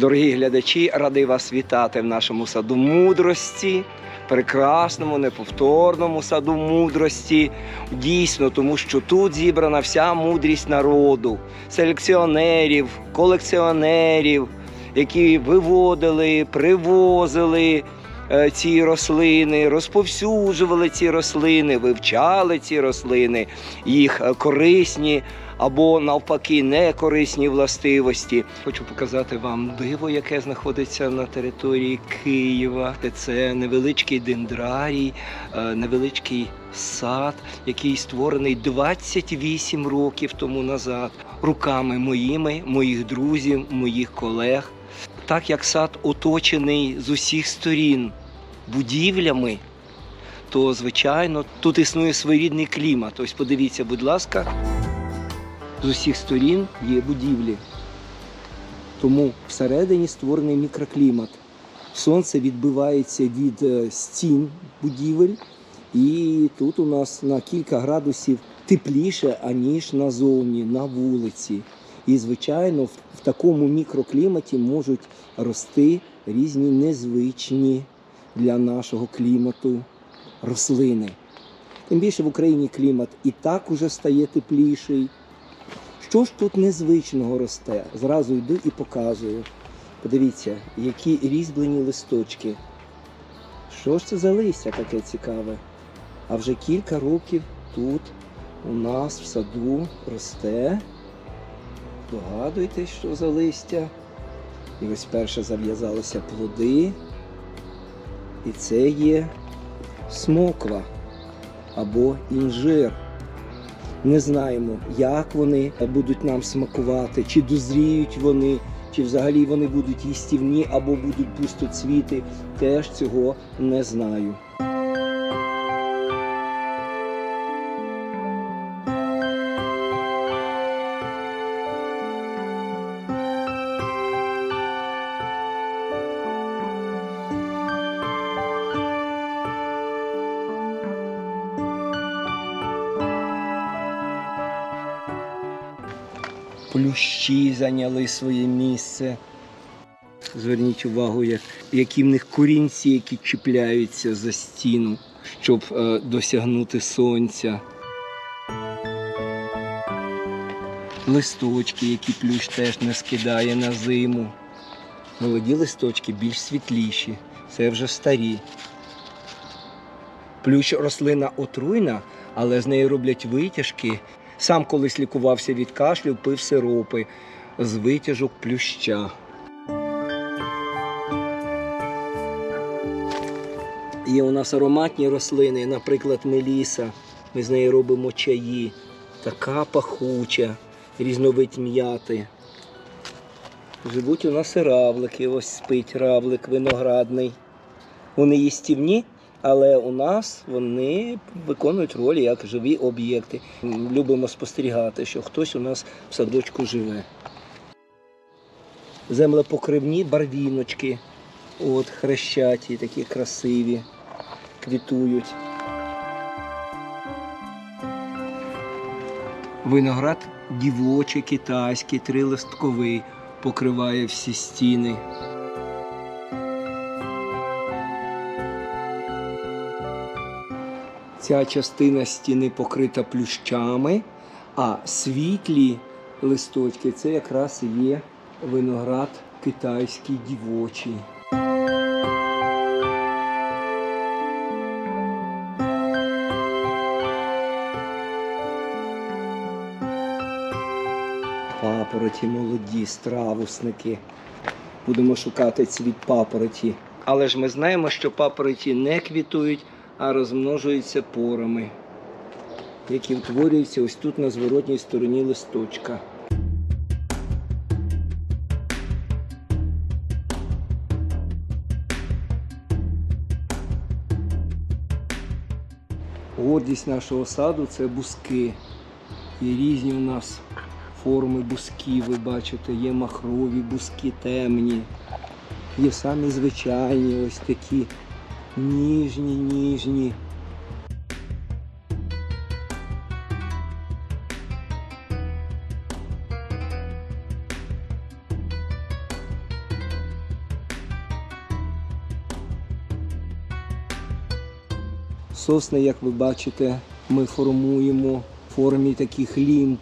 Дорогі глядачі, радий вас вітати в нашому саду мудрості, прекрасному, неповторному саду мудрості. Дійсно, тому що тут зібрана вся мудрість народу, селекціонерів, колекціонерів, які виводили, привозили ці рослини, розповсюджували ці рослини, вивчали ці рослини, їх е, корисні або навпаки некорисні властивості. Хочу показати вам диво, яке знаходиться на території Києва. Це невеличкий дендрарій, е, невеличкий сад, який створений 28 років тому назад руками моїми, моїх друзів, моїх колег. Так як сад оточений з усіх сторін будівлями, то звичайно тут існує своєрідний клімат. Ось подивіться, будь ласка з усіх сторін є будівлі. Тому всередині створений мікроклімат. Сонце відбивається від е, стін будівель, і тут у нас на кілька градусів тепліше, аніж назовні, на вулиці. І, звичайно, в, в такому мікрокліматі можуть рости різні незвичні для нашого клімату рослини. Тим більше в Україні клімат і так уже стає тепліший. Що ж тут незвичного росте? Зразу йду і показую. Подивіться, які різьблені листочки. Що ж це за листя таке цікаве? А вже кілька років тут у нас в саду росте. Догадуйтесь, що за листя. І ось перше зав'язалися плоди. І це є смоква або інжир. Не знаємо, як вони будуть нам смакувати, чи дозріють вони, чи взагалі вони будуть їстівні або будуть пустоцвіти. Теж цього не знаю. Плющі зайняли своє місце. Зверніть увагу, як, які в них корінці, які чіпляються за стіну, щоб е, досягнути сонця. Листочки, які плющ теж не скидає на зиму. Молоді листочки більш світліші, це вже старі. Плющ рослина отруйна, але з неї роблять витяжки. Сам колись лікувався від кашлю, пив сиропи з витяжок плюща. Є у нас ароматні рослини, наприклад, меліса. Ми з неї робимо чаї. Така пахуча, різновид м'яти. Живуть у нас і равлики. Ось спить равлик виноградний. Вони їстівні, але у нас вони виконують роль як живі об'єкти. Любимо спостерігати, що хтось у нас в садочку живе. Землепокривні барвіночки, от хрещаті, такі красиві, квітують. Виноград дівочий, китайський, трилистковий, покриває всі стіни. Ця частина стіни покрита плющами, а світлі листочки це якраз є виноград китайський дівочий. Папороті молоді, стравусники. Будемо шукати цвіт папороті. Але ж ми знаємо, що папороті не квітують, а розмножуються порами, які утворюються ось тут на зворотній стороні листочка. Гордість нашого саду це бузки. Є різні у нас форми бузків, ви бачите, є махрові бузки темні, є самі звичайні, ось такі ніжні, ніжні. Сосни, як ви бачите, ми формуємо в формі таких лімб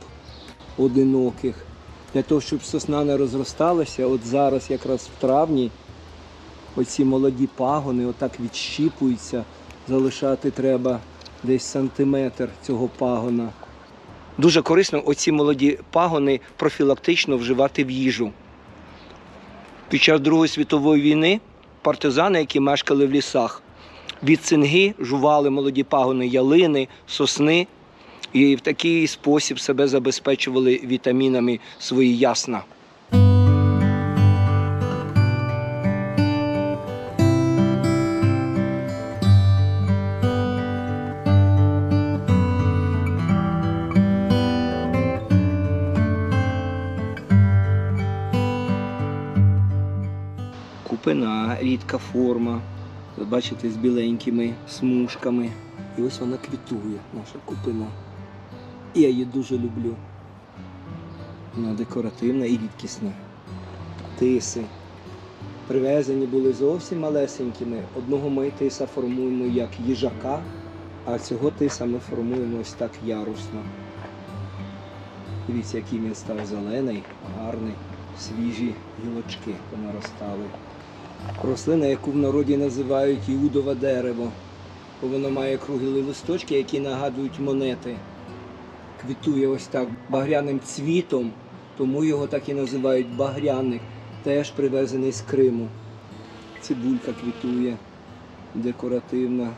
одиноких. Для того, щоб сосна не розросталася, от зараз якраз в травні оці молоді пагони отак відщіпуються, залишати треба десь сантиметр цього пагона. Дуже корисно оці молоді пагони профілактично вживати в їжу. Під час Другої світової війни партизани, які мешкали в лісах, від цинги жували молоді пагони ялини, сосни і в такий спосіб себе забезпечували вітамінами свої ясна. Купина, рідка форма. Бачите, з біленькими смужками. І ось вона квітує, наша купина. І я її дуже люблю. Вона декоративна і рідкісна. Тиси. Привезені були зовсім малесенькими. Одного ми тиса формуємо як їжака, а цього тиса ми формуємо ось так ярусно. Дивіться, який він став зелений, гарний, свіжі гілочки понаростали. Рослина, яку в народі називають іудове дерево, бо воно має круглі листочки, які нагадують монети. Квітує ось так багряним цвітом, тому його так і називають багряник, теж привезений з Криму. Цибулька квітує, декоративна.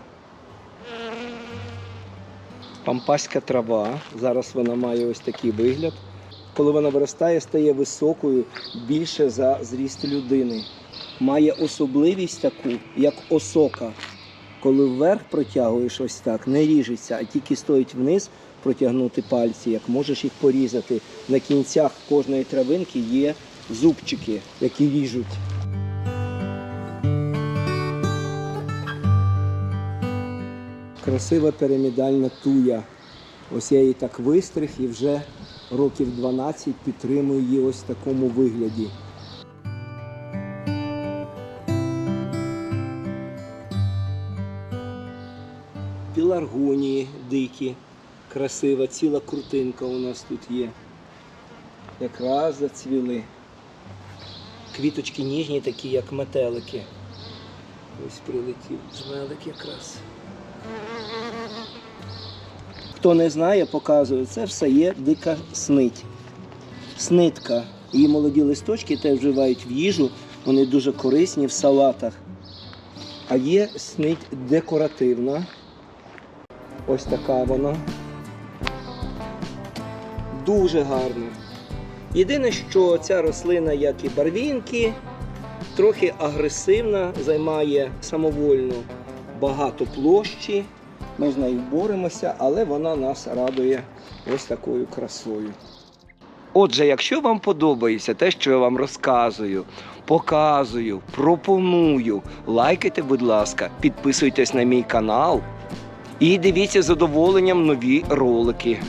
Пампаська трава. Зараз вона має ось такий вигляд. Коли вона виростає, стає високою більше за зріст людини. Має особливість таку, як осока. Коли вверх протягуєш ось так, не ріжеться, а тільки стоїть вниз протягнути пальці, як можеш їх порізати. На кінцях кожної травинки є зубчики, які ріжуть. Красива пірамідальна туя. Ось я її так вистриг і вже років 12 підтримую її ось в такому вигляді. Піларгонії дикі, красива, ціла крутинка у нас тут є. Якраз зацвіли. Квіточки ніжні, такі, як метелики. Ось прилетів жмелик якраз. Хто не знає, показую, це все є дика снить. Снитка. Її молоді листочки теж вживають в їжу, вони дуже корисні в салатах. А є снить декоративна. Ось така вона. Дуже гарна. Єдине, що ця рослина, як і барвінки, трохи агресивна, займає самовольно багато площі. Ми з нею боремося, але вона нас радує ось такою красою. Отже, якщо вам подобається те, що я вам розказую, показую, пропоную, лайкайте, будь ласка, підписуйтесь на мій канал і дивіться задоволенням нові ролики.